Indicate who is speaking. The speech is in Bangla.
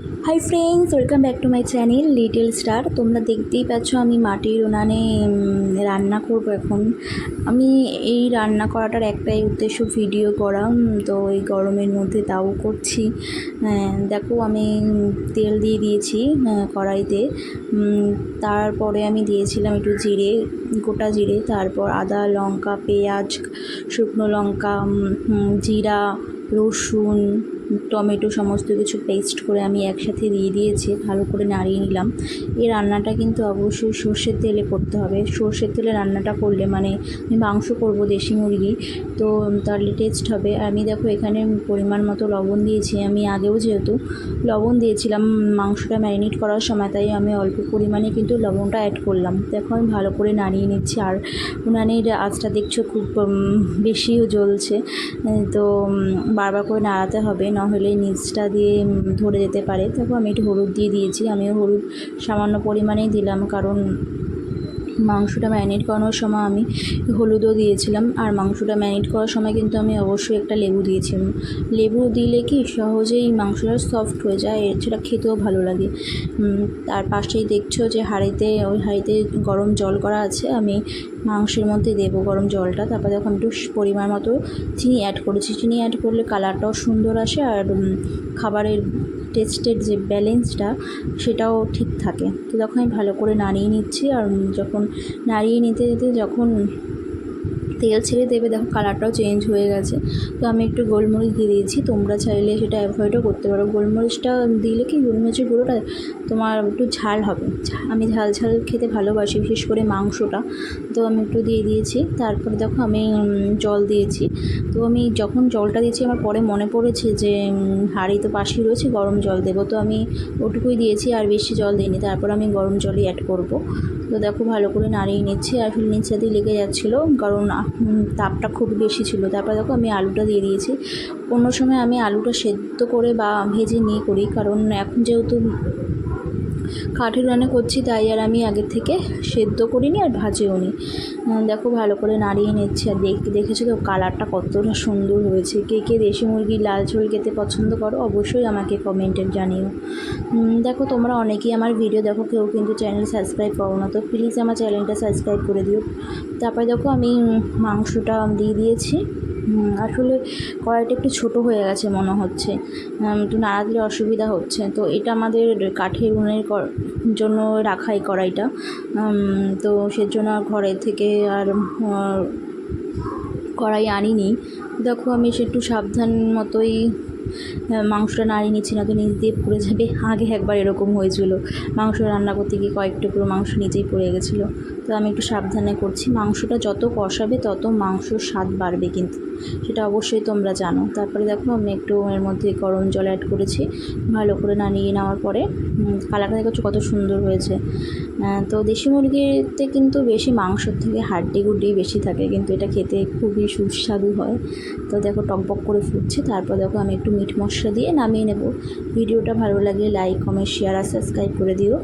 Speaker 1: Hi friends welcome back to my channel little star তোমরা দেখতেই পাচ্ছ আমি মাটির উনানে রান্না করব এখন। আমি এই রান্না করাটার একটাই উদ্দেশ্য ভিডিও করা তো এই গরমের মধ্যে তাও করছি। হ্যাঁ, দেখো আমি তেল দিয়ে দিয়েছি আহ, কড়াইতে। তারপরে আমি দিয়েছিলাম একটু জিরে গোটা জিরে তারপর আদা লঙ্কা পেঁয়াজ শুকনো লঙ্কা জিরা রসুন টমেটো সমস্ত কিছু পেস্ট করে আমি একসাথে দিয়ে দিয়েছি, ভালো করে নাড়িয়ে নিলাম। এই রান্নাটা কিন্তু অবশ্যই সর্ষের তেলে করতে হবে। সর্ষের তেলে রান্নাটা করলে মানে আমি মাংস করব দেশি মুরগি, তো তাহলে টেস্ট হবে। আমি দেখো এখানে পরিমাণ মতো লবণ দিয়েছি। আমি আগেও যেহেতু লবণ দিয়েছিলাম, মাংসটা ম্যারিনেট করার সময়, তাই আমি অল্প পরিমাণে কিন্তু লবণটা অ্যাড করলাম। দেখো আমি ভালো করে নাড়িয়ে নিচ্ছি। আর উনানের আঁচটা দেখছ খুব বেশিও জ্বলছে। তো বারবার করে নাড়াতে হবে। নাহলে নিচটা দিয়ে ধরে যেতে পারে। তারপর আমি একটু হলুদ দিয়ে দিয়েছি। আমিও হলুদ সামান্য পরিমাণেই দিলাম, কারণ মাংসটা ম্যারিনেট করানোর সময় আমি হলুদও দিয়েছিলাম, আর মাংসটা ম্যারিনেট করার সময় কিন্তু আমি অবশ্যই একটা লেবু দিয়েছিলাম। লেবু দিলে কি সহজেই মাংসটা সফট হয়ে যায় সেটা খেতেও ভালো লাগে। তার পাশেই দেখছ যে হাঁড়িতে, ওই হাঁড়িতে গরম জল করা আছে, আমি মাংসের মধ্যে দেবো গরম জলটা। তারপর আমি একটু পরিমাণ মতো চিনি অ্যাড করেছি। চিনি অ্যাড করলে কালারটাও সুন্দর আসে, আর খাবারের টেস্টের যে ব্যালেন্সটা, সেটাও ঠিক থাকে। তো তখন আমি ভালো করে নাড়িয়ে নিচ্ছি, আর যখন নাড়িয়ে নিতে নিতে যখন তেল ছেড়ে দেবে, দেখো কালারটাও চেঞ্জ হয়ে গেছে। তো আমি একটু গোলমরিচ দিয়ে দিয়েছি, তোমরা চাইলে সেটা অ্যাভয়েডও করতে পারো। গোলমরিচটা দিলে কি গোলমরিচের গুঁড়োটা তোমার একটু ঝাল হবে। আমি ঝাল ঝাল খেতে ভালোবাসি, বিশেষ করে মাংসটা। তো আমি একটু দিয়ে দিয়েছি, তারপরে দেখো আমি জল দিয়েছি। তো আমি যখন জলটা দিয়েছি, আমার পরে মনে পড়েছে যে হাঁড়ি তো পাশেই রয়েছে, গরম জল দেবো। তো আমি ওটুকুই দিয়েছি, আর বেশি জল দিইনি। তারপর আমি গরম জলই অ্যাড করব। তো দেখো ভালো করে নাড়িয়ে নিচ্ছি, আর আসলে নিচে দিয়ে লেগে যাচ্ছিল, কারণ তাপটা খুব বেশি ছিল। তারপরে দেখো আমি আলুটা দিয়ে দিয়েছি। অন্য সময় আমি আলুটা সেদ্ধ করে বা ভেজে নিয়ে করি। কারণ এখন যেহেতু কাঠের রান্না করছি, তাই আর আমি আগের থেকে সেদ্ধ করিনি আর ভাজেও নি। দেখো ভালো করে নাড়িয়ে নিচ্ছি আর দেখ, দেখেছ তো কালারটা কতটা সুন্দর হয়েছে। কে কে দেশি মুরগির লাল ঝোল খেতে পছন্দ করো অবশ্যই আমাকে কমেন্টে জানিও। দেখো তোমরা অনেকেই আমার ভিডিও দেখো, কেউ কিন্তু চ্যানেল সাবস্ক্রাইব করো না, তো প্লিজ আমার চ্যানেলটা সাবস্ক্রাইব করে দিও। তারপরে দেখো আমি মাংসটা দিয়ে দিয়েছি। আসলে কড়াইটা একটু ছোট হয়ে গেছে মনে হচ্ছে। একটু নাড়া দিলে অসুবিধা হচ্ছে। তো এটা আমাদের কাঠের উনের জন্য রাখাই কড়াইটা। তো সেজন্য ঘরের থেকে আর কড়াই আনিনি। দেখো আমি সে একটু সাবধান মতোই মাংসটা নাড়িয়ে নিচ্ছি না তো নিচ দিয়ে পড়ে যাবে। আগে একবার এরকম হয়েছিল। মাংস রান্না করতে গিয়ে কয়েক টুকরো মাংস নিজেই পড়ে গেছিল। তো আমি একটু সাবধানে করছি। মাংসটা যত কষাবে, তত মাংসর স্বাদ বাড়বে কিন্তু। সেটা অবশ্যই তোমরা জানো। তারপরে দেখো, আমি একটু এর মধ্যে গরম জল অ্যাড করেছি। ভালো করে নাড়িয়ে নেওয়ার পরে কালারটা দেখো কত সুন্দর হয়েছে। তো দেশি মুরগিতে কিন্তু বেশি মাংসর থেকে হাড্ডি গুড্ডি বেশি থাকে। কিন্তু এটা খেতে খুবই সুস্বাদু হয়। তো দেখো টকবক করে ফুটছে। তারপর দেখো আমি একটু মিট মশলা দিয়ে নামিয়ে নেব। ভিডিওটা ভালো লাগলে লাইক কমেন্ট শেয়ার আর সাবস্ক্রাইব করে দিও।